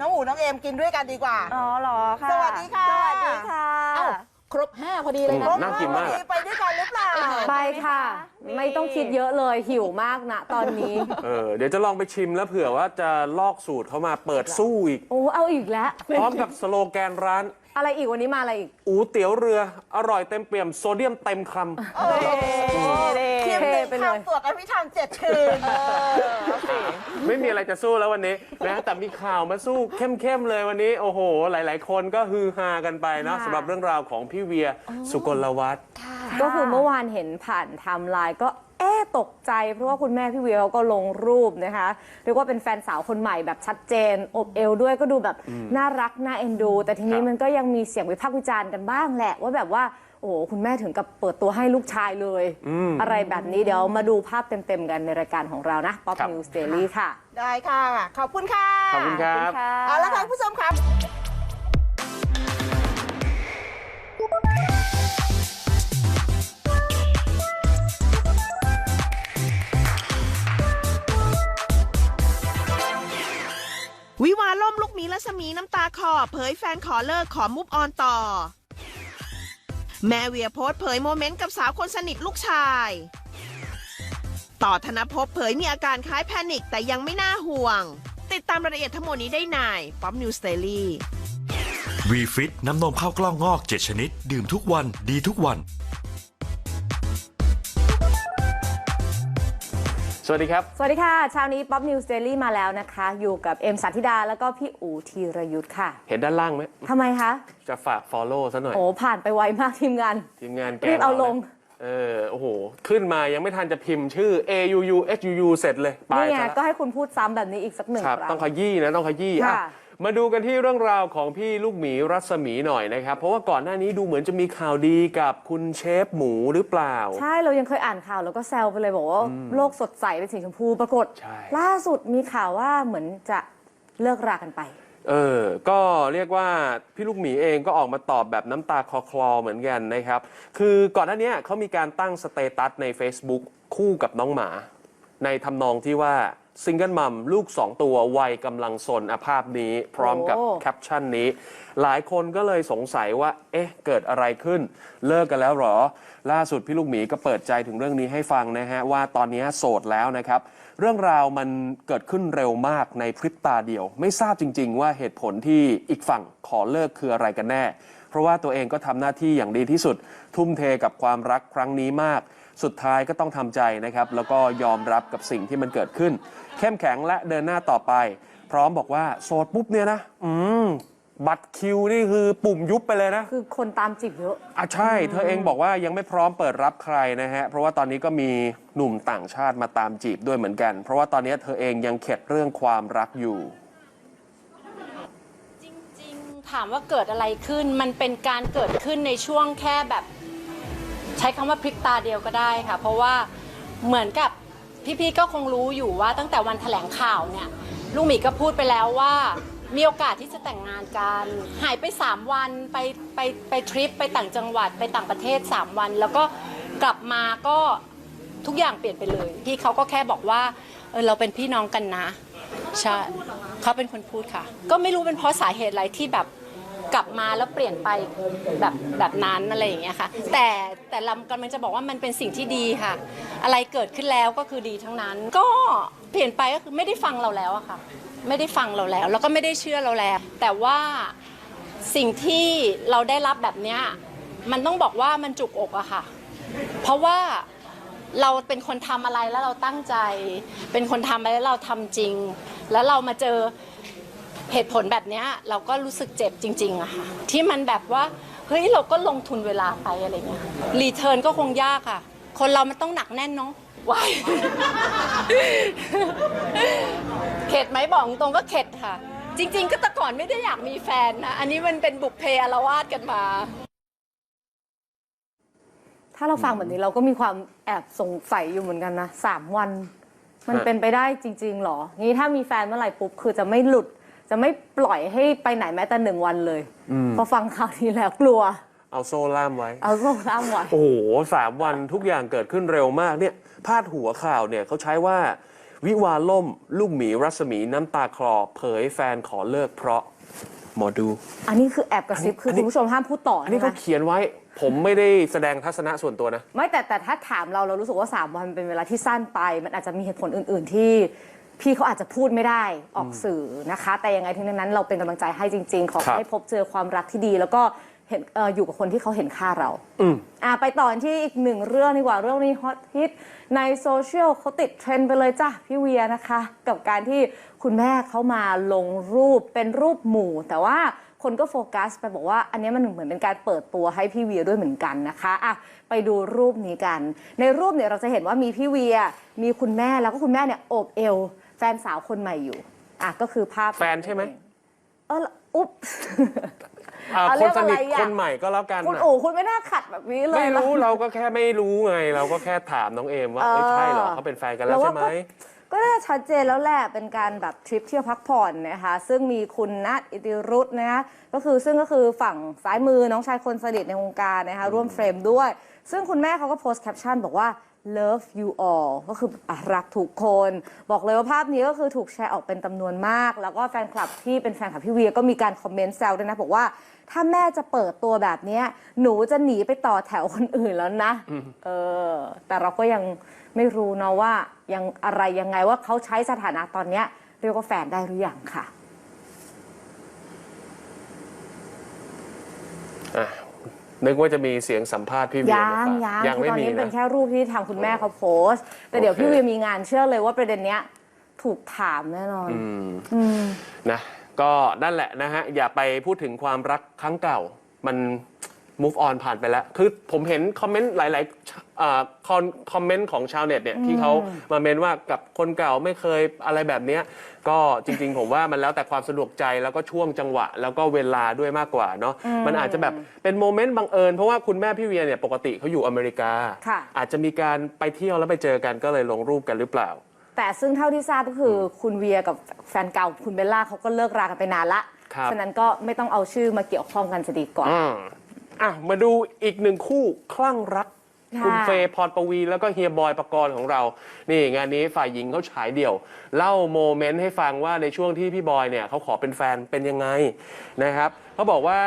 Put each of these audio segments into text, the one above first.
น้องหมูน้องเอมกินด้วยกันดีกว่า อ๋อเหรอค่ะ สวัสดีค่ะ สวัสดีค่ะ เอ้าครบห้าพอดีเลยนะอืมน่ากินมากอะไปด้วยกันหรือเปล่า ไปค่ะ ไม่ต้องคิดเยอะเลยหิวมากนะตอนนี้ เออเดี๋ยวจะลองไปชิมแล้วเผื่อว่าจะลอกสูตรเขามาเปิดสู้อีก โอ้เอาอีกแล้ว พร้อมกับสโลแกนร้าน อะไรอีกวันนี้มาอะไรอีกอูเตี๋ยวเรืออร่อยเต็มเปี่ยมโซเดียมเต็มคโอ้โหคิมหนึ่งไปเลยคำตรวจอภิธรรมเจ็ดคืนำไม่มีอะไรจะสู้แล้ววันนี้นะแต่มีข่าวมาสู้เข้มๆเลยวันนี้ โอ้โห หลายๆ คนก็ฮือฮากันไปเนาะค่ะสำหรับเรื่องราวของพี่เวียสุกลวัฒน์ ก็คือเมื่อวานเห็นผ่านไทม์ไลน์ก็ เอ๊ะตกใจ เพราะว่าคุณแม่พี่เวียเขาก็ลงรูปนะคะเรียกว่าเป็นแฟนสาวคนใหม่แบบชัดเจน อบเอวด้วยก็ดูแบบน่ารัก น่าเอ็นดู แต่ทีนี้ครับมันก็ยังมีเสียงวิพากษ์วิจารณ์กันบ้างแหละ ว่าแบบว่าโอ้โหคุณแม่ถึงกับเปิดตัวให้ลูกชายเลย อะไรแบบนี้เดี๋ยวมาดูภาพเต็ม ๆ กันในรายการของเรานะ Pop ครับ News Daily ค่ะ ได้ค่ะ ขอบคุณค่ะขอบคุณครับ เอาละค่ะคุณผู้ชมครับ วิวาล่มลูกมีและสมีน้ำตาคอเผยแฟนขอเลิกขอมุฟออนต่อ แม่เวียโพสเผยโมเมนต์กับสาวคนสนิทลูกชาย ต่อธนภพเผยมีอาการคล้ายแพนิคแต่ยังไม่น่าห่วง ติดตามรายละเอียดทั้งหมดนี้ได้ในป๊อปนิวสเตอรี่วีฟิตน้ำนมข้าวกล้องงอก 7 ชนิด ดื่มทุกวันดีทุกวัน วัสดีครับ สวัสดีค่ะเช้านี้ Pop News Daily มาแล้วนะคะ อยู่กับเอ็มสาธิดาแล้วก็พี่อูธีรยุทธ์ค่ะ เห็นด้านล่างไหมทำไมคะ จะฝาก Follow ซะหน่อย โอ้ผ่านไปไวมากทีมงาน ทีมงานแกรีบเอานะลง เออ โอ้โห ขึ้นมายังไม่ทันจะพิมพ์ชื่อ A U U H U U เสร็จเลยไปนี่ไงซะละก็ให้คุณพูดซ้ำแบบนี้อีกสักหนึ่งครับ ครั้ง ต้องขยี้นะ ต้องขยี้อะค่ะ มาดูกันที่เรื่องราวของพี่ลูกหมีรัศมีหน่อยนะครับ เพราะว่าก่อนหน้านี้ดูเหมือนจะมีข่าวดีกับคุณเชฟหมูหรือเปล่า ใช่เรายังเคยอ่านข่าวแล้วก็แซวไปเลยบอกว่าโลกสดใสเป็นสีชมพูปรากฏ ใช่ ล่าสุดมีข่าวว่าเหมือนจะเลิกรากันไป เออ ก็เรียกว่าพี่ลูกหมีเองก็ออกมาตอบแบบน้ำตาคลอคลอเหมือนกันนะครับ คือก่อนหน้านี้เขามีการตั้งสเตตัสใน Facebook คู่กับน้องหมา ในทำนองที่ว่า ซิงเกิลมัมลูก 2 ตัววัยกำลังสนอาภาพนี้พร้อมกับโอ้แคปชั่นนี้ หลายคนก็เลยสงสัยว่า เอ๊ะ เกิดอะไรขึ้น เลิกกันแล้วเหรอ ล่าสุดพี่ลูกหมีก็เปิดใจถึงเรื่องนี้ให้ฟังนะฮะ ว่าตอนนี้โสดแล้วนะครับ เรื่องราวมันเกิดขึ้นเร็วมากในพริบตาเดียว ไม่ทราบจริง ๆ ว่าเหตุผลที่อีกฝั่งขอเลิกคืออะไรกันแน่ เพราะว่าตัวเองก็ทำหน้าที่อย่างดีที่สุด ทุ่มเทกับความรักครั้งนี้มาก สุดท้ายก็ต้องทำใจนะครับ แล้วก็ยอมรับกับสิ่งที่มันเกิดขึ้น เข้มแข็งและเดินหน้าต่อไป พร้อมบอกว่าโสดปุ๊บเนี่ยนะ อืมบัตรคิวนี่คือปุ่มยุบไปเลยนะ คือคนตามจีบเยอะอะใช่ เธอเองบอกว่ายังไม่พร้อมเปิดรับใครนะฮะ เพราะว่าตอนนี้ก็มีหนุ่มต่างชาติมาตามจีบด้วยเหมือนกัน เพราะว่าตอนนี้เธอเองยังเข็ดเรื่องความรักอยู่ จริง ๆ ถามว่าเกิดอะไรขึ้น มันเป็นการเกิดขึ้นในช่วงแค่แบบ ใช้คำว่าพริกตาเดียวก็ได้ค่ะ เพราะว่าเหมือนกับพี่ๆก็คงรู้อยู่ว่าตั้งแต่วันแถลงข่าวเนี่ยลุงหมีก็พูดไปแล้วว่า มีโอกาสที่จะแต่งงานกัน หายไป 3 วันไปไปไปทริปไปต่างจังหวัดไปต่างประเทศ 3 วัน แล้วก็กลับมาก็ทุกอย่างเปลี่ยนไปเลย พี่เขาก็แค่บอกว่าเออเราเป็นพี่น้องกันนะใช่เขาเป็นคนพูดค่ะ ก็ไม่รู้เป็นเพราะสาเหตุอะไรที่แบบ กลับมาแล้วเปลี่ยนไปแบบแบบนั้นอะไรอย่างเงี้ยค่ะ แต่แต่เรากำลังจะบอกว่ามันเป็นสิ่งที่ดีค่ะ อะไรเกิดขึ้นแล้วก็คือดีทั้งนั้น ก็เปลี่ยนไปก็คือไม่ได้ฟังเราแล้วอะค่ะ ไม่ได้ฟังเราแล้ว แล้วก็ไม่ได้เชื่อเราแล้ว แต่ว่าสิ่งที่เราได้รับแบบเนี้ยมันต้องบอกว่ามันจุกอกอะค่ะ เพราะว่าเราเป็นคนทำอะไรแล้วเราตั้งใจ เป็นคนทำอะไรแล้วเราทำจริง แล้วเรามาเจอ เหตุผลแบบเนี้ยเราก็รู้สึกเจ็บจริงๆอะค่ะที่มันแบบว่าเฮ้ยเราก็ลงทุนเวลาไปอะไรเงี้ยรีเทิร์นก็คงยากค่ะ คนเรามันต้องหนักแน่นเนาะวายเข็ดไหมบอกตรงก็เข็ดค่ะ จริง ๆ ก็แต่ก่อนไม่ได้อยากมีแฟนนะอันนี้มันเป็นบุพเพอารวาสกันมาถ้าเราฟังแบบนี้เราก็มีความแอบสงสัยอยู่เหมือนกันนะสามวัน มันเป็นไปได้จริง ๆหรอ งี้ถ้ามีแฟนเมื่อไหร่ปุ๊บ คือจะไม่หลุด จะไม่ปล่อยให้ไปไหนแม้แต่หนึ่งวันเลยพอฟังข่าวนี้แล้วกลัว เอาโซ่ล่ามไว้ เอาโซ่ล่ามไว้ โอ้โหสามวันทุกอย่างเกิดขึ้นเร็วมากเนี่ย พาดหัวข่าวเนี่ยเขาใช้ว่า วิวาห์ล่ม ลูกหมีรัศมีน้ำตาคลอ เผยแฟนขอเลิกเพราะหมอดู อันนี้คือแอบกระซิบคืออันนี้คุณผู้ชมห้ามพูดต่ออันนี้นะเขาคะเขียนไว้ ผมไม่ได้แสดงทัศนะส่วนตัวนะ ไม่แต่แต่ถ้าถามเราเรารู้สึกว่า 3 วันเป็นเวลาที่สั้นไป มันอาจจะมีเหตุผลอื่น ๆ ที่ พี่เขาอาจจะพูดไม่ได้ออกสื่อนะคะ แต่ยังไงทั้งนั้นเราเป็นกำลังใจให้จริง ๆ ขอครับให้พบเจอความรักที่ดี แล้วก็เห็นเอ่ออยู่กับคนที่เขาเห็นค่าเราอืม อะไปต่อที่อีกหนึ่งเรื่องดีกว่าเรื่องนี้ฮอตฮิตในโซเชียลเขาติดเทรนด์ไปเลยจ้ะพี่เวียนะคะ กับการที่คุณแม่เขามาลงรูปเป็นรูปหมู่ แต่ว่าคนก็โฟกัสไปบอกว่าอันนี้มันเหมือนเป็นการเปิดตัวให้พี่เวียด้วยเหมือนกันนะคะอะไปดูรูปนี้กัน ในรูปเนี่ยเราจะเห็นว่ามีพี่เวียมีคุณแม่แล้วก็คุณแม่เนี่ยโอบเอวแฟนสาวคนใหม่อยู่ อะก็คือภาพแฟนใช่ไหม เอออุ๊บ อ่าเอาคเรีนยกสอะไรนิทอะ คนใหม่ก็แล้วกันคุณน่ะโอ้คุณไม่น่าขัดแบบนี้เลยไม่รู้นะเราก็แค่ไม่รู้ไง เราก็แค่ถามน้องเอมว่าเอ้ยใช่เหรอเขาเป็นแฟนกันแล้วเราใช่ว่าไหมก็ก็น่าชัดเจนแล้วแหละเป็นการแบบทริปเที่ยวพักผ่อนนะคะซึ่งมีคุณนัทอิติรุธนะคะก็คือซึ่งก็คือฝั่งซ้ายมือน้องชายคนสนิทในวงการนะคะร่วมเฟรมด้วย ซึ่งคุณแม่เขาก็โพสต์แคปชั่นบอกว่า love you all ก็คืออะรักทุกคน บอกเลยว่าภาพนี้ก็คือถูกแชร์ออกเป็นจำนวนมาก แล้วก็แฟนคลับที่เป็นแฟนคลับพี่เวียก็มีการคอมเมนต์แซวด้วยนะ บอกว่าถ้าแม่จะเปิดตัวแบบเนี้ยหนูจะหนีไปต่อแถวคนอื่นแล้วนะเออแต่เราก็ยังไม่รู้เนาะว่ายังอะไรยังไงว่าเขาใช้สถานะตอนเนี้ยเรียกว่าแฟนได้หรือยังค่ะอะ นึกว่าจะมีเสียงสัมภาษณ์พี่เวียยัมางฝากยังยังคือไม่ตอนมีนี้เป็นนะ แค่รูปที่ทางคุณแม่เขาโพสต์ แต่เดี๋ยวโอเค พี่เวียมีงานเชื่อเลยว่าประเด็นเนี้ยถูกถามแน่นอน อืมนะก็นั่นแหละนะฮะอย่าไปพูดถึงความรักครั้งเก่า มัน move on ผ่านไปแล้ว คือผมเห็นคอมเมนต์หลายๆอ่าคอนคอมเมนต์ของชาวเน็ตเนี่ยที่เขามาเมนว่ากับคนเก่าไม่เคยอะไรแบบเนี้ยก็จริง ๆ ผมว่ามันแล้วแต่ความสะดวกใจแล้วก็ช่วงจังหวะ แล้วก็เวลาด้วยมากกว่าเนาะมันอาจจะแบบเป็นโมเมนต์บังเอิญเพราะว่าคุณแม่พี่เวียเนี่ยปกติเขาอยู่อเมริกา ค่ะ อาจจะมีการไปเที่ยวแล้วไปเจอกันก็เลยลงรูปกันหรือเปล่า แต่ซึ่งเท่าที่ทราบก็คืออคุณเวียกับแฟนเก่าคุณเบลล่าเขาก็เลิกรากันไปนานละ ครับ ฉะนั้นก็ไม่ต้องเอาชื่อมาเกี่ยวข้องกันจะดีกว่าอ่า อะมาดูอีกหนึ่งคู่คลั่งรักค่ะคุณเฟย์พรปวี แล้วก็เฮียบอยปกรณ์ของเรา นี่งานนี้ฝ่ายหญิงเขาฉายเดี่ยว เล่าโมเมนต์ให้ฟังว่าในช่วงที่พี่บอยเนี่ยเขาขอเป็นแฟนเป็นยังไงนะครับเขาบอกว่า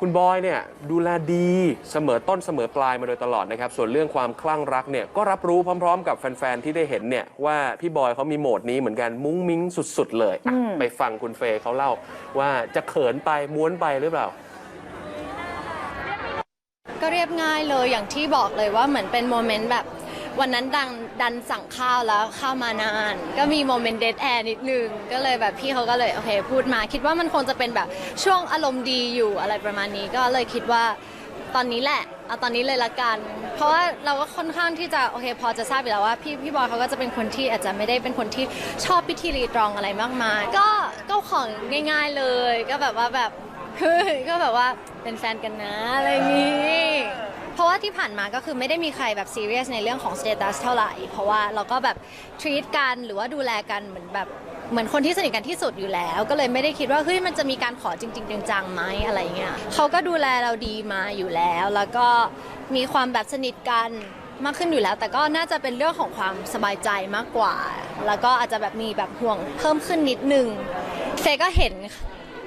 คุณบอยเนี่ยดูแลดีเสมอต้นเสมอปลายมาโดยตลอดนะครับ ส่วนเรื่องความคลั่งรักเนี่ยก็รับรู้พร้อม ๆ กับแฟน ๆ ที่ได้เห็นเนี่ยว่าพี่บอยเขามีโหมดนี้เหมือนกันมุ้งมิ้งสุด ๆ เลยอะไปฟังคุณเฟย์เขาเล่าว่าจะเขินไปม้วนไปหรือเปล่า ก็เรียบง่ายเลยอย่างที่บอกเลยว่าเหมือนเป็นโมเมนต์แบบ วันนั้นดังดันสั่งข้าวแล้วข้าวมานาน ก็มีโมเมนต์เดทแอร์นิดนึง ก็เลยแบบพี่เขาก็เลยโอเคพูดมา คิดว่ามันคงจะเป็นแบบช่วงอารมณ์ดีอยู่อะไรประมาณนี้ ก็เลยคิดว่าตอนนี้แหละเอาตอนนี้เลยละกัน เพราะว่าเราก็ค่อนข้างที่จะโอเคพอจะทราบอยู่แล้วว่าพี่พี่บอยเขาก็จะเป็นคนที่อาจจะไม่ได้เป็นคนที่ชอบพิธีรีตรองอะไรมากมาย ก็ก็ของง่าย ๆเลย ก็แบบว่าแบบ คือก็แบบว่าเป็นแฟนกันนะอะไรอย่างนี้ เพราะว่าที่ผ่านมาก็คือไม่ได้มีใครแบบซีเรียสในเรื่องของสเตตัสเท่าไหร่ เพราะว่าเราก็แบบทรีตกันหรือว่าดูแลกันเหมือนแบบเหมือนคนที่สนิทกันที่สุดอยู่แล้ว ก็เลยไม่ได้คิดว่าเฮ้ยมันจะมีการขอจริง ๆจังๆไหมอะไรเงี้ยเขาก็ดูแลเราดีมาอยู่แล้ว แล้วก็มีความแบบสนิทกันมากขึ้นอยู่แล้ว แต่ก็น่าจะเป็นเรื่องของความสบายใจมากกว่า แล้วก็อาจจะแบบมีแบบห่วงเพิ่มขึ้นนิดนึงเฟยก็เห็น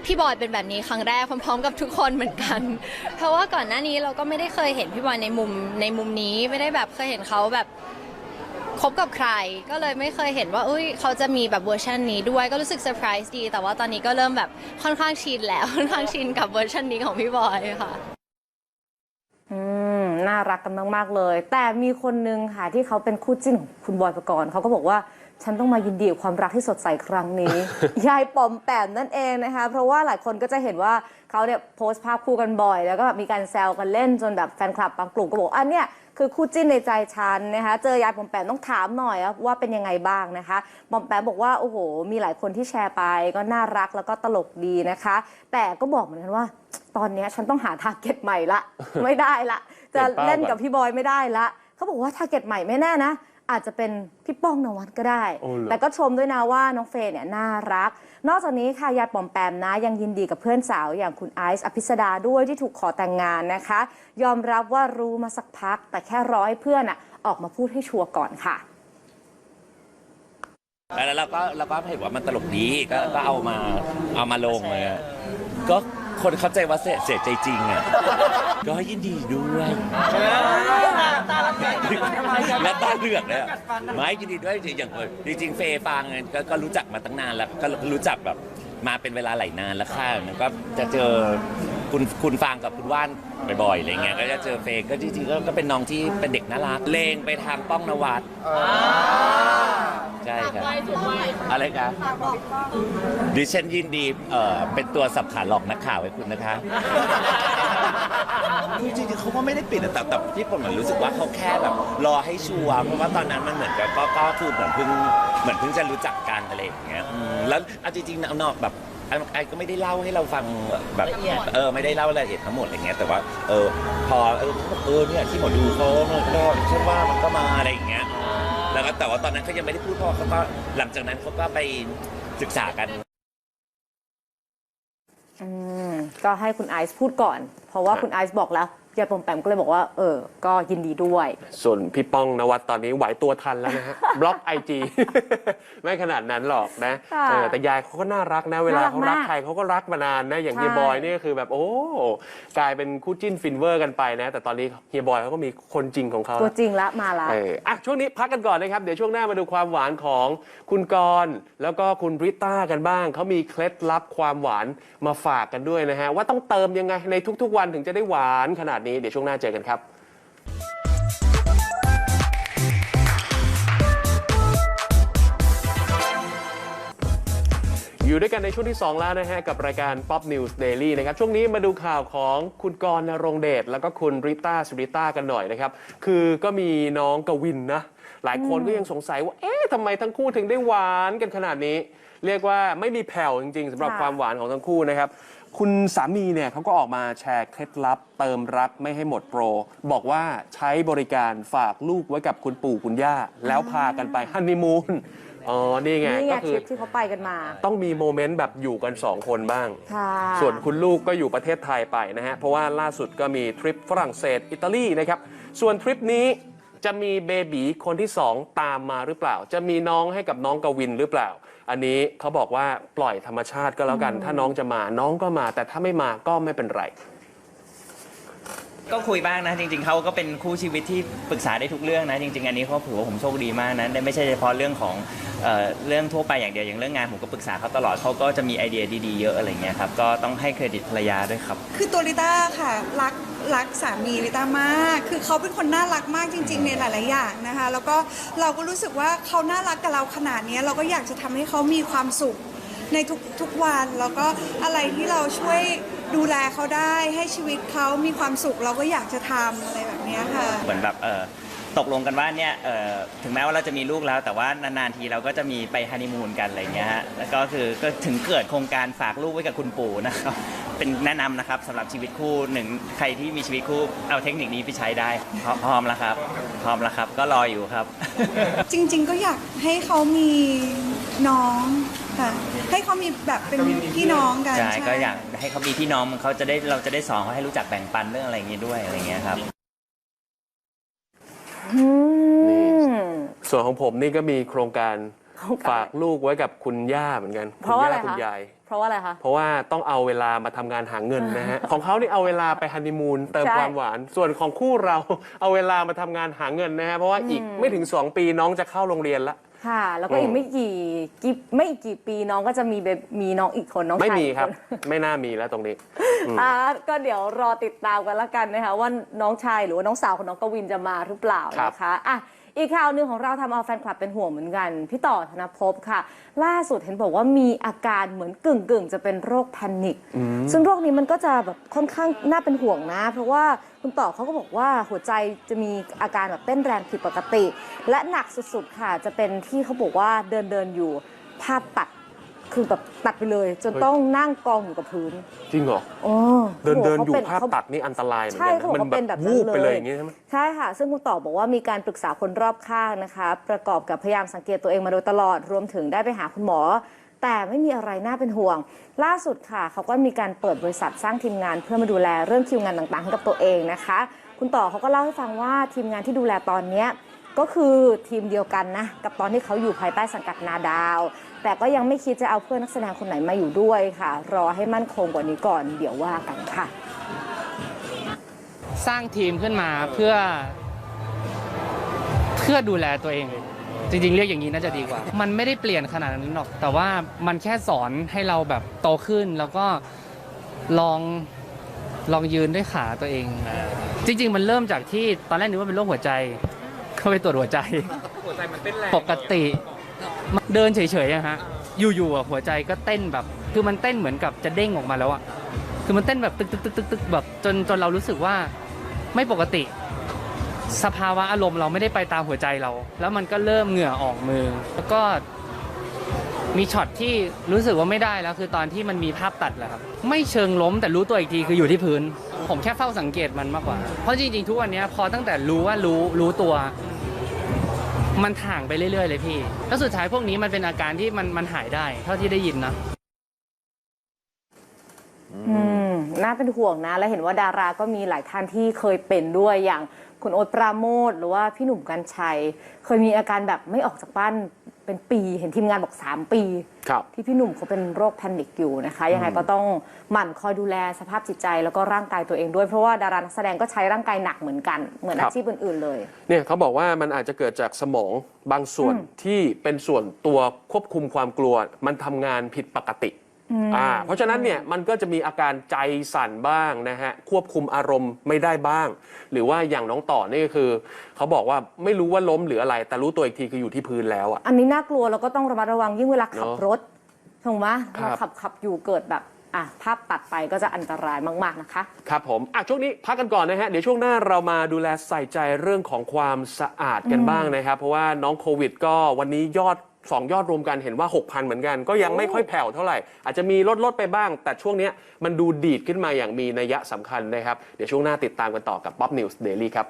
พี่บอยเป็นแบบนี้ครั้งแรกพร้อมๆ กับทุกคนเหมือนกัน เพราะว่าก่อนหน้านี้เราก็ไม่ได้เคยเห็นพี่บอยในมุมในมุมนี้ไม่ได้แบบเคยเห็นเขาแบบคบกับใคร ก็เลยไม่เคยเห็นว่าอุ้ยเขาจะมีแบบเวอร์ชันนี้ด้วยก็รู้สึกเซอร์ไพรส์ดี แต่ว่าตอนนี้ก็เริ่มแบบค่อนข้างชินแล้วค่อนข้างชินกับเวอร์ชันนี้ของพี่บอยค่ะอืมน่ารักกันมากๆเลย แต่มีคนนึงค่ะที่เขาเป็นคู่จิ้นของคุณบอยปกรณ์เขาก็บอกว่า ฉันต้องมายินดีกับความรักที่สดใสครั้งนี้ ยายปอมแปมนั่นเองนะคะ เพราะว่าหลายคนก็จะเห็นว่าเขาเนี่ยโพสต์ภาพคู่กันบ่อย แล้วก็แบบมีการแซวกันเล่นจนแบบแฟนคลับบางกลุ่มก็บอกอันเนี้ยคือคู่จิ้นในใจฉันนะคะ เจอยายปอมแปมต้องถามหน่อยว่าเป็นยังไงบ้างนะคะปอมแปมบอกว่าโอ้โห มีหลายคนที่แชร์ไป ก็น่ารักแล้วก็ตลกดีนะคะ แต่ก็บอกเหมือนกันว่า ตอนเนี้ยฉันต้องหาทาร์เก็ตใหม่ละ ไม่ได้ละ จะเปลี่ยนเป้าเล่นก่อนกับพี่บอยไม่ได้ละเขาบอกว่าทาร์เก็ตใหม่ไม่แน่นะ อาจจะเป็นพี่ป้องนวัดก็ได้ โอ้เหรอ แต่ก็ชมด้วยนะว่าน้องเฟย์เนี่ยน่ารัก นอกจากนี้ค่ะยายปอมแปมนะ ยังยินดีกับเพื่อนสาวอย่างคุณไอซ์อภิสดาด้วยที่ถูกขอแต่งงานนะคะ ยอมรับว่ารู้มาสักพัก แต่แค่รอให้เพื่อนอะออกมาพูดให้ชัวร์ก่อนค่ะ แล้วเราก็เราก็เห็นว่ามันตลกดีก็ก็เอามาเอามาลงเลยอะก็ คนเข้าใจว่าเสียเสียใจจริงอะ ก็ยินดีด้วยและตาเหลือกเลยอะไม่ยินดีด้วยจริงๆอย่างจริงๆเฟย์ฟางเนี่ยก็ก็รู้จักมาตั้งนานแล้ว ก็รู้จักแบบมาเป็นเวลาหลายนานแล้วค่ะแล้วก็จะเจอคุณคุณฟางกับคุณว่านบ่อยๆอะไรเงี้ย ก็จะเจอเฟย์ก็จริงๆก็ก็เป็นน้องที่เป็นเด็กน่ารักเลงไปทางป้องนวัดใช่ครับ อะไรครับดิฉันยินดีเอ่อเป็นตัวสับขาหลอกนักข่าวให้คุณนะคะคือจริงๆเขาก็ไม่ได้ปิดนะแต่แต่ที่ผมเหมือนรู้สึกว่าเขาแค่แบบรอให้ชัวร์เพราะว่าตอนนั้นมันเหมือนกับก็ก็คือเหมือนเพิ่งเหมือนเพิ่งจะรู้จักกันอะไรอย่างเงี้ยอืมแล้วเอาจริงๆนอกแบบไอ้ไอ้ก็ไม่ได้เล่าให้เราฟังแบบเออไม่ได้เล่ารายละเอียดทั้งหมดอะไรเงี้ยแต่ว่าเออพอเออเออเนี่ยที่หมอดูเขาก็ฉันว่ามันก็มาอะไรอย่างเงี้ย แล้วก็แต่ว่าตอนนั้นเขายังไม่ได้พูดเพราะว่าเขาก็หลังจากนั้นเขาก็ไปศึกษากัน อืมก็ให้คุณไอซ์พูดก่อน เพราะว่าคุณไอซ์บอกแล้ว ยายปอมแปมก็เลยบอกว่า เออ ก็ยินดีด้วย ส่วนพี่ป้องนวัดตอนนี้ไหวตัวทันแล้วนะฮะ บล็อกไอจี ไม่ขนาดนั้นหรอกนะค่ะเออแต่ยายเขาก็น่ารักนะ เวลาน่ารักเขารักมากใครเขาก็รักมานานนะ อย่างใช่ เฮียบอยนี่ก็คือแบบโอ้ กลายเป็นคู่จิ้นฟินเวอร์กันไปนะ แต่ตอนนี้เฮียบอยเขาก็มีคนจริงของเขาตัวจริงละมาละ เอออะช่วงนี้พักกันก่อนนะครับ เดี๋ยวช่วงหน้ามาดูความหวานของคุณกรณ์แล้วก็คุณริต้ากันบ้าง เขามีเคล็ดลับความหวานมาฝากกันด้วยนะฮะ ว่าต้องเติมยังไงในทุกๆวันถึงจะได้หวานขนาดนี้เดี๋ยวช่วงหน้าเจอกันครับอยู่ด้วยกันในช่วงที่ 2 แล้วนะฮะ กับรายการ Pop News Daily นะครับ ช่วงนี้มาดูข่าวของคุณกรณ์นรงเดชแล้วก็คุณริต้าสุริต้ากันหน่อยนะครับ คือก็มีน้องกวินนะ หลายคนก็ยังสงสัยว่า เอ๊ะทำไมทั้งคู่ถึงได้หวานกันขนาดนี้ เรียกว่าไม่มีแผ่วจริง ๆสำหรับค่ะความหวานของทั้งคู่นะครับ คุณสามีเนี่ยเขาก็ออกมาแชร์เคล็ดลับเติมรักไม่ให้หมดโปร บอกว่าใช้บริการฝากลูกไว้กับคุณปู่คุณย่า แล้วพากันไปฮันนีมูนอ๋อ นี่ไงนี่ไงก็ทคือ ริปที่เขาไปกันมา ต้องมีโมเมนต์แบบอยู่กัน 2 คนบ้าง ค่ะ ส่วนคุณลูกก็อยู่ประเทศไทยไปนะฮะ เพราะว่าล่าสุดก็มีทริปฝรั่งเศส อิตาลีนะครับ ส่วนทริปนี้จะมีเบบีคนที่ 2 ตามมาหรือเปล่า จะมีน้องให้กับน้องกวินหรือเปล่า อันนี้เขาบอกว่าปล่อยธรรมชาติก็แล้วกัน ถ้าน้องจะมาน้องก็มา แต่ถ้าไม่มาก็ไม่เป็นไร ก็คุยบ้างนะ จริง ๆเขาก็เป็นคู่ชีวิตที่ปรึกษาได้ทุกเรื่องนะ จริง ๆ อันนี้เขาถือว่าผมโชคดีมากนะไม่ใช่เฉพาะเรื่องของเอ่อเรื่องทั่วไปอย่างเดียวอย่างเรื่องงานผมก็ปรึกษาเขาตลอดเขาก็จะมีไอเดียดีๆเยอะอะไรเงี้ยครับก็ต้องให้เครดิตภรรยาด้วยครับ คือตัวลิต้าค่ะรักรักสามีลิต้ามาก คือเขาเป็นคนน่ารักมากจริง ๆ ในหลาย ๆ อย่างนะคะ แล้วก็เราก็รู้สึกว่าเขาน่ารักกับเราขนาดนี้เราก็อยากจะทำให้เขามีความสุข ในทุกทุกวันแล้วก็อะไรที่เราช่วยดูแลเขาได้ให้ชีวิตเขามีความสุขเราก็อยากจะทำอะไรแบบเนี้ยค่ะ เหมือนแบบเออ ตกลงกันว่าเนี่ยเออถึงแม้ว่าเราจะมีลูกแล้ว แต่ว่านานๆทีเราก็จะมีไปฮันนีมูนกันอะไรเงี้ยฮะแล้วก็คือก็ถึงเกิดโครงการฝากลูกไว้กับคุณปู่นะครับเป็นแนะนำนะครับสำหรับชีวิตคู่หนึ่งใครที่มีชีวิตคู่เอาเทคนิคนี้ไปใช้ได้พร้อมพร้อมแล้วครับ พร้อมแล้วครับก็รออยู่ครับ จริง ๆ ก็อยากให้เขามีน้องค่ะให้เขามีแบบเป็นพี่น้องกัน ใช่ก็อยากให้เขามีพี่น้องเขาจะได้เราจะได้สอนเขาให้รู้จักแบ่งปันเรื่องอะไรอย่างงี้ด้วยอะไรเงี้ยครับ อืม ส่วนของผมนี่ก็มีโครงการโครงการ ฝากลูกไว้กับคุณย่าเหมือนกันเพคุณราะว่าอะไรย่าคุณคะยาย เพราะว่าอะไรคะ เพราะว่าต้องเอาเวลามาทำงานหาเงินนะฮะ ของเขานี่เอาเวลาไปฮันนีมูนเติมใช่ ความหวาน ส่วนของคู่เรา เอาเวลามาทำงานหาเงินนะฮะ เพราะว่าอีกไม่ถึง 2 ปีน้องจะเข้าโรงเรียนละ ค่ะ แล้วก็อีอืกมไม่กี่กี่ไม่อีกกี่ปีน้องก็จะมีเบมีน้องอีกคนน้องไม่ชายมีอีกครับ น ไม่น่ามีแล้วตรงนี้ อ่าก็เดี๋ยวรอติดตามกันละกันนะคะว่าน้องชายหรือว่าน้องสาวของน้องกวินจะมาหรือเปล่าครับนะคะอะอีกข่าวหนึ่งของเราทำเอาแฟนคลับเป็นห่วงเหมือนกัน พี่ต่อธนภพค่ะ ล่าสุดเห็นบอกว่ามีอาการเหมือนกึ่งกึ่งๆจะเป็นโรคแพนิคซึ่งโรคนี้มันก็จะแบบค่อนข้างน่าเป็นห่วงนะ เพราะว่า คุณต่อเขาก็บอกว่าหัวใจจะมีอาการแบบเต้นแรงผิดปกติ และหนักสุดๆค่ะ จะเป็นที่เขาบอกว่าเดินเดินๆอยู่ภาพตัดคือแบบตัดไปเลย จนต้องนั่งกองอยู่กับพื้นจริงเหรอโอ้เดินเดินขอยู่ป็ภาพเขตัดนี่อันตรายเหมือนใช่กันเขานะบอกว่าเป็นแบบนั้นวูบไปเลเลยยอย่างงี้ใช่ไหมใช่ค่ะ ซึ่งคุณต่อบอกว่ามีการปรึกษาคนรอบข้างนะคะ ประกอบกับพยายามสังเกตตัวเองมาโดยตลอดรวมถึงได้ไปหาคุณหมอ แต่ไม่มีอะไรน่าเป็นห่วง ล่าสุดค่ะ เขาก็มีการเปิดบริษัทสร้างทีมงาน เพื่อมาดูแลเรื่องคิวงานต่างๆให้กับตัวเองนะคะ คุณต่อเขาก็เล่าให้ฟังว่าทีมงานที่ดูแลตอนนี้ก็คือทีมเดียวกันนะ กับตอนที่เขาอยู่ภายใต้สังกัดนาดาว แต่ก็ยังไม่คิดจะเอาเพื่อนนักแสดงคนไหนมาอยู่ด้วยค่ะ รอให้มั่นคงกว่านี้ก่อนเดี๋ยวว่ากันค่ะ สร้างทีมขึ้นมาเพื่อ เพื่อดูแลตัวเอง จริงๆ เรียกอย่างนี้น่าจะดีกว่า มันไม่ได้เปลี่ยนขนาดนั้นหรอก แต่ว่ามันแค่สอนให้เราแบบโตขึ้นแล้วก็ลองลองยืนด้วยขาตัวเอง จริง ๆ มันเริ่มจากที่ตอนแรกนึกว่าเป็นโรคหัวใจ เข้าไปตรวจหัวใจ หัวใจมันเต้นแรงปกติเดินเฉยๆอะฮะ อยู่ๆอะหัวใจก็เต้นแบบ คือมันเต้นเหมือนกับจะเด้งออกมาแล้วอะคือมันเต้นแบบตึกตึกตึกตึกตึกแบบจนจนเรารู้สึกว่าไม่ปกติ สภาวะอารมณ์เราไม่ได้ไปตามหัวใจเรา แล้วมันก็เริ่มเหงื่อออกมือ แล้วก็มีช็อตที่รู้สึกว่าไม่ได้แล้วคือตอนที่มันมีภาพตัดแหละครับ ไม่เชิงล้มแต่รู้ตัวอีกทีคืออยู่ที่พื้น ผมแค่เฝ้าสังเกตมันมากกว่า เพราะจริงๆทุกวันนี้พอตั้งแต่รู้ว่ารู้รู้ตัว มันถ่างไปเรื่อยๆ เลยพี่ แล้วสุดท้ายพวกนี้มันเป็นอาการที่มันมันหายได้ เท่าที่ได้ยินนะอืมน่าเป็นห่วงนะ และเห็นว่าดาราก็มีหลายท่านที่เคยเป็นด้วยอย่าง คุณโอ๊ตปราโมทหรือว่าพี่หนุ่มกัญชัย เคยมีอาการแบบไม่ออกจากบ้านเป็นปีเห็นทีมงานบอก 3 ปี ครับ ที่พี่หนุ่มเขาเป็นโรคแพนิคอยู่นะคะ ยังไงก็ต้องหมั่นคอยดูแลสภาพจิตใจแล้วก็ร่างกายตัวเองด้วยเพราะว่าดารานักแสดงก็ใช้ร่างกายหนักเหมือนกันเหมือนครับ อาชีพอื่นๆเลย เนี่ยเขาบอกว่ามันอาจจะเกิดจากสมองบางส่วนที่เป็นส่วนตัวควบคุมความกลัว มันทำงานผิดปกติ อ่าเพราะฉะนั้นเนี่ยมันก็จะมีอาการใจสั่นบ้างนะฮะควบคุมอารมณ์ไม่ได้บ้าง หรือว่าอย่างน้องต่อนี่ก็คือ เขาบอกว่าไม่รู้ว่าล้มหรืออะไร แต่รู้ตัวอีกทีคืออยู่ที่พื้นแล้วอะอันนี้น่ากลัวแล้วก็ต้องระมัดระวังยิ่งเวลาขับเนอะรถถูกไหมครับเราขับขับอยู่เกิดแบบอะภาพตัดไปก็จะอันตรายมาก ๆ นะคะ ครับผมอะช่วงนี้พักกันก่อนนะฮะ เดี๋ยวช่วงหน้าเรามาดูแลใส่ใจเรื่องของความสะอาดกันบ้างนะครับ เพราะว่าน้องโควิด ก็วันนี้ยอด 2 ยอดรวมกันเห็นว่า 6,000 เหมือนกัน ก็ยังไม่ค่อยแผ่วเท่าไหร่ อาจจะมีลดลดไปบ้าง แต่ช่วงเนี้ยมันดูดีดขึ้นมาอย่างมีนัยสำคัญนะครับ เดี๋ยวช่วงหน้าติดตามกันต่อกับ Pop News Daily ครับ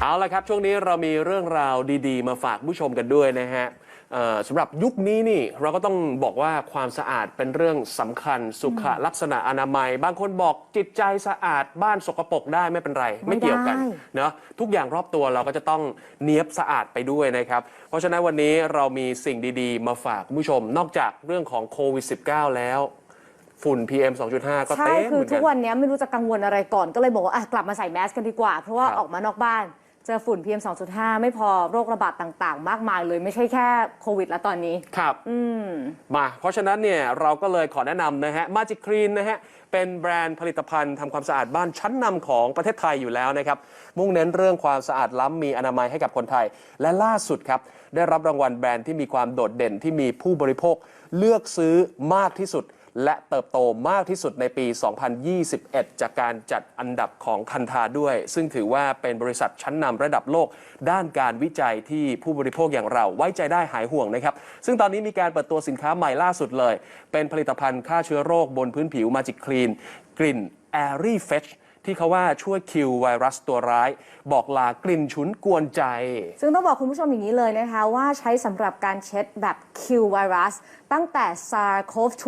เอาละครับ ช่วงนี้เรามีเรื่องราวดี ๆ มาฝากผู้ชมกันด้วยนะฮะ สำหรับยุคนี้นี่เราก็ต้องบอกว่าความสะอาดเป็นเรื่องสำคัญสุขลักษณะอนามัย บางคนบอกจิตใจสะอาดบ้านสกปรกได้ไม่เป็นไร ไม่เกี่ยวกันไม่ได้เนาะทุกอย่างรอบตัวเราก็จะต้องเนียบสะอาดไปด้วยนะครับ เพราะฉะนั้นวันนี้เรามีสิ่งดีๆ มาฝากคุณผู้ชม นอกจากเรื่องของโควิด -19 แล้วฝุ่น PM 2.5 ก็ใช่เต็มคืเหอมือนทุกักนวันนี้ไม่รู้จะกังวลอะไรก่อนก็เลยบอกว่าอะกลับมาใส่แมสกันดีกว่า เพราะว่าครับออกมานอกบ้าน เจอฝุ่น PM 2.5 ไม่พอโรคระบาดต่างๆ มากมายเลยไม่ใช่แค่โควิดแล้วตอนนี้ ครับ อืม มา เพราะฉะนั้นเนี่ยเราก็เลยขอแนะนำนะฮะ Magic Clean นะฮะ เป็นแบรนด์ผลิตภัณฑ์ทำความสะอาดบ้านชั้นนำของประเทศไทยอยู่แล้วนะครับ มุ่งเน้นเรื่องความสะอาดล้ำมีอนามัยให้กับคนไทย และล่าสุดครับ ได้รับรางวัลแบรนด์ที่มีความโดดเด่นที่มีผู้บริโภคเลือกซื้อมากที่สุด และเติบโตมากที่สุดในปี 2021 จากการจัดอันดับของคันธาด้วย ซึ่งถือว่าเป็นบริษัทชั้นนำระดับโลก ด้านการวิจัยที่ผู้บริโภคอย่างเราไว้ใจได้หายห่วงนะครับ ซึ่งตอนนี้มีการเปิดตัวสินค้าใหม่ล่าสุดเลย เป็นผลิตภัณฑ์ฆ่าเชื้อโรคบนพื้นผิวมาจิกคลีนกลิ่น Airy Fetch ที่เขาว่าช่วยคิวไวรัสตัวร้าย บอกลากลิ่นฉุนกวนใจ ซึ่งต้องบอกคุณผู้ชมอย่างนี้เลยนะคะ ว่าใช้สำหรับการเช็ดแบบคิวไวรัสตั้งแต่ SARS-CoV-2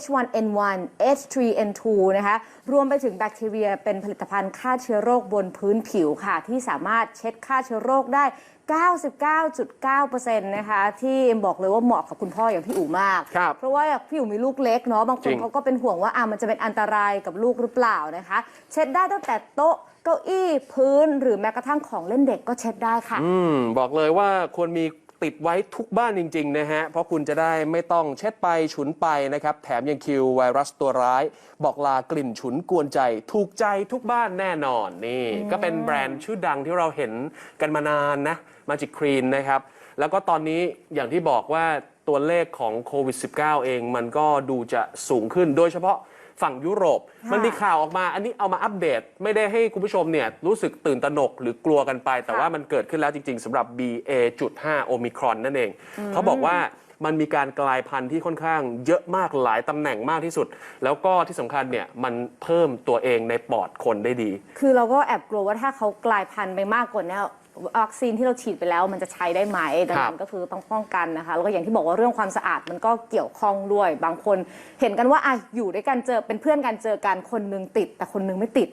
H1N1 H3N2 นะคะ รวมไปถึงแบคทีเรียเป็นผลิตภัณฑ์ฆ่าเชื้อโรคบนพื้นผิวค่ะ ที่สามารถเช็ดฆ่าเชื้อโรคได้ 99.9%นะคะที่เอ็มบอกเลยว่าเหมาะกับคุณพ่ออย่างพี่อู๋มาก ครับเพราะว่าพี่อู๋มีลูกเล็กเนาะบางคจรินง เขาก็เป็นห่วงว่าอะมันจะเป็นอันตรายกับลูกหรือเปล่านะคะ เช็ดได้ตั้งแต่โต๊ะเก้าอี้พื้นหรือแม้กระทั่งของเล่นเด็กก็เช็ดได้ค่ะ อืมบอกเลยว่าควรมี ติดไว้ทุกบ้านจริงๆนะฮะ เพราะคุณจะได้ไม่ต้องเช็ดไปฉุนไปนะครับ แถมยังคิวไวรัสตัวร้าย บอกลากลิ่นฉุนกวนใจ ถูกใจทุกบ้านแน่นอนนี่ ก็เป็นแบรนด์ชื่อดังที่เราเห็นกันมานานนะ Magic Clean นะครับ แล้วก็ตอนนี้อย่างที่บอกว่าตัวเลขของโควิด -19 เองมันก็ดูจะสูงขึ้นโดยเฉพาะ ฝั่งยุโรป มันมีข่าวออกมาอันนี้เอามาอัปเดต ไม่ได้ให้คุณผู้ชมเนี่ยรู้สึกตื่นตระหนกหรือกลัวกันไป แต่ว่ามันเกิดขึ้นแล้วจริง ๆสำหรับ BA.5 โอมิครอนนั่นเอง เขาบอกว่ามันมีการกลายพันธุ์ที่ค่อนข้างเยอะมากหลายตำแหน่งมากที่สุด แล้วก็ที่สำคัญเนี่ยมันเพิ่มตัวเองในปอดคนได้ดี คือเราก็แอบกลัวว่าถ้าเขากลายพันธุ์ไปมากกว่านี้ วัคซีนที่เราฉีดไปแล้วมันจะใช้ได้ไหมดังนั้นก็คือต้องป้องกันนะคะ แล้วก็อย่างที่บอกว่าเรื่องความสะอาดมันก็เกี่ยวข้องด้วย บางคนเห็นกันว่าอะอยู่ด้วยกันเจอเป็นเพื่อนกันเจอกันคนหนึงติด แต่คนหนึงไม่ติด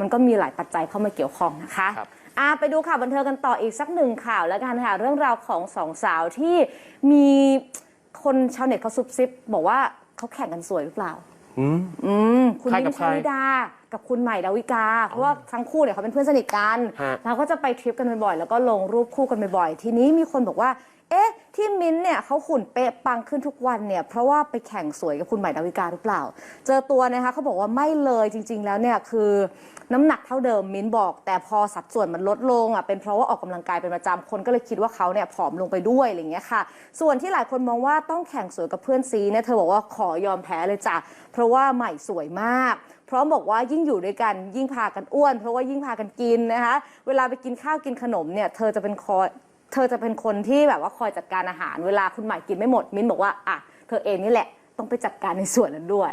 มันก็มีหลายปัจจัยเข้ามาเกี่ยวข้องนะคะครับอะไปดูข่าวบันเทิงกันต่ออีกสักหนึ่งข่าวแล้วกันค่ะเรื่องราวของสองสาวที่มีคนชาวเน็ตเขาซุบซิบบอกว่าเขาแข่งกันสวยหรือเปล่า อืมอืมคุณใครมิ้กับนท์ใครชาลิดา กับคุณใหม่ดาวิกา เพราะว่าทั้งคู่เนี่ยเขาเป็นเพื่อนสนิทกันฮะ แล้วก็จะไปทริปกันบ่อยๆแล้วก็ลงรูปคู่กันบ่อยๆทีนี้มีคนบอกว่า เอ๊ะ ที่มิ้นท์เนี่ยเขาหุ่นเป๊ะปังขึ้นทุกวันเนี่ยเพราะว่าไปแข่งสวยกับคุณใหม่ดาวิกาหรือเปล่า เจอตัวนะคะเขาบอกว่าไม่เลยจริง ๆ แล้วเนี่ยคือน้ำหนักเท่าเดิมมิ้นท์บอก แต่พอสัดส่วนมันลดลงอะเป็นเพราะว่าออกกำลังกายเป็นประจำคนก็เลยคิดว่าเขาเนี่ยผอมลงไปด้วยอะไรอย่างเงี้ยค่ะ ส่วนที่หลายคนมองว่าต้องแข่งสวยกับเพื่อนซีเนี่ยเธอบอกว่าขอยอมแพ้เลยจ้ะเพราะว่าใหม่สวยมาก พร้อมบอกว่ายิ่งอยู่ด้วยกันยิ่งพากันอ้วน เพราะว่ายิ่งพากันกินนะคะ เวลาไปกินข้าวกินขนมเนี่ยเธอจะเป็นคอยเธอจะเป็นคนที่แบบว่าคอยจัดการอาหาร เวลาคุณหมายกินไม่หมด มิ้นบอกว่าอะเธอเองนี่แหละต้องไปจัดการในส่วนนั้นด้วย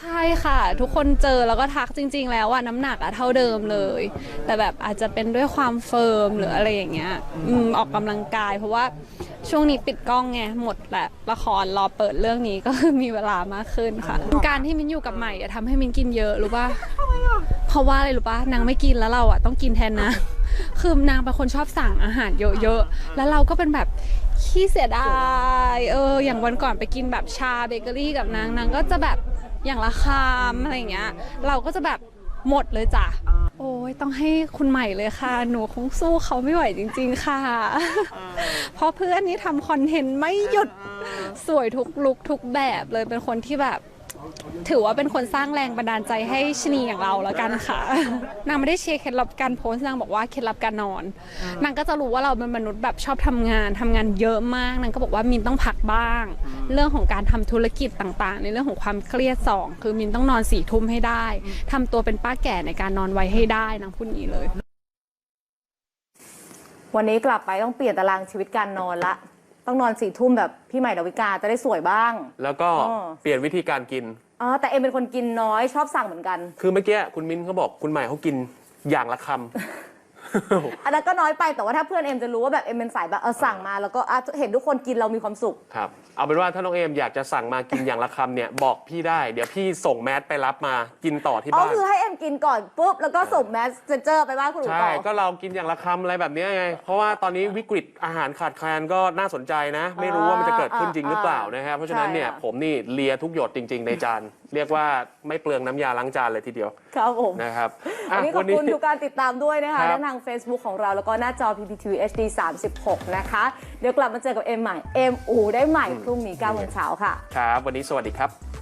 ใช่ค่ะ ทุกคนเจอแล้วก็ทักจริง ๆ แล้วอะน้ำหนักอะเท่าเดิมเลย แต่แบบอาจจะเป็นด้วยความเฟิร์มหรืออะไรอย่างเงี้ยอืมออกกำลังกาย เพราะว่าช่วงนี้ปิดกล้องไงหมดแหละละครรอเปิดเรื่องนี้ก็คือมีเวลามากขึ้นค่ะ การที่มินอยู่กับใหม่อะทำให้มินกินเยอะรู้ป่ะเพราะว่าอะไรรู้ป่ะนางไม่กินแล้วเราอะต้องกินแทนนางคือนางเป็นคนชอบสั่งอาหารเยอะๆแล้วเราก็เป็นแบบขี้เสียดายเอออย่างวันก่อนไปกินแบบชาเบเกอรี่กับนางนางก็จะแบบ อย่างละคามอะไรอย่างเงี้ย เราก็จะแบบหมดเลยจ้ะ โอ้ยต้องให้คุณใหม่เลยค่ะ หนูคงสู้เขาไม่ไหวจริง ๆ ค่ะ เพราะเพื่อนนี่ทำคอนเทนต์ไม่หยุดสวยทุกลุกทุกแบบเลยเป็นคนที่แบบ ถือว่าเป็นคนสร้างแรงบันดาลใจให้ชนีอย่างเราแล้วกันค่ะ นางไม่ได้เชียร์เคล็ดลับการโพสต์นางบอกว่าเคล็ดลับการนอน นางก็จะรู้ว่าเราเป็นมนุษย์แบบชอบทำงานทำงานเยอะมากนางก็บอกว่ามินต้องพักบ้าง เรื่องของการทำธุรกิจต่างๆ ในเรื่องของความเครียดสองคือมินต้องนอนสี่ทุ่มให้ได้ทำตัวเป็นป้าแก่ในการนอนไวให้ได้นางพูดอย่างนี้เลย วันนี้กลับไปต้องเปลี่ยนตารางชีวิตการนอนละ ต้องนอนสี่ทุ่มแบบพี่ใหม่ดาวิกาจะได้สวยบ้าง แล้วก็อ๋อ เปลี่ยนวิธีการกิน อ๋อแต่เอ็มเป็นคนกินน้อยชอบสั่งเหมือนกัน คือเมื่อกี้คุณมิ้นเขาบอกคุณใหม่เขากินอย่างละคำ อันนั้นก็น้อยไปแต่ว่าถ้าเพื่อนเอ็มจะรู้ว่าแบบเอ็มเป็นสายแบบเออสั่งมาแล้วก็อะเห็นทุกคนกินเรามีความสุข ครับ เอาเป็นว่าถ้าน้องเอมอยากจะสั่งมากินอย่างละคำเนี่ยบอกพี่ได้ เดี๋ยวพี่ส่งแมสไปรับมากินต่อที่อ๋อบ้าน คือให้เอ็มกินก่อนปุ๊บแล้วก็ส่งแมสเซนเจอร์ไปบ้านคุณหนูใช่ ต่อ ก็เรากินอย่างละคำอะไรแบบเนี้ยไง เพราะว่าตอนนี้วิกฤตอาหารขาดแคลนก็น่าสนใจนะ ไม่รู้ว่ามันจะเกิดขึ้นจริงหรือเปล่านะฮะ เพราะฉะนั้นเนี่ยใช่ค่ะ ผมนี่เลียทุกหยดจริง ๆ ในจาน เรียกว่าไม่เปลืองน้ำยาล้างจานเลยทีเดียวครับผมนะครับวันนี้ขอบคุณทุกการติดตามด้วยนะครัคะบและทาง Facebook ของเราแล้วก็หน้าจอ PPTV HD 36 นะคะ เดี๋ยวกลับมาเจอกับเอ็มใหม่เอ็มอูได้ใหม่พรุ่งนี้9โมงเช้าค่ะ ครับ วันนี้สวัสดีครับ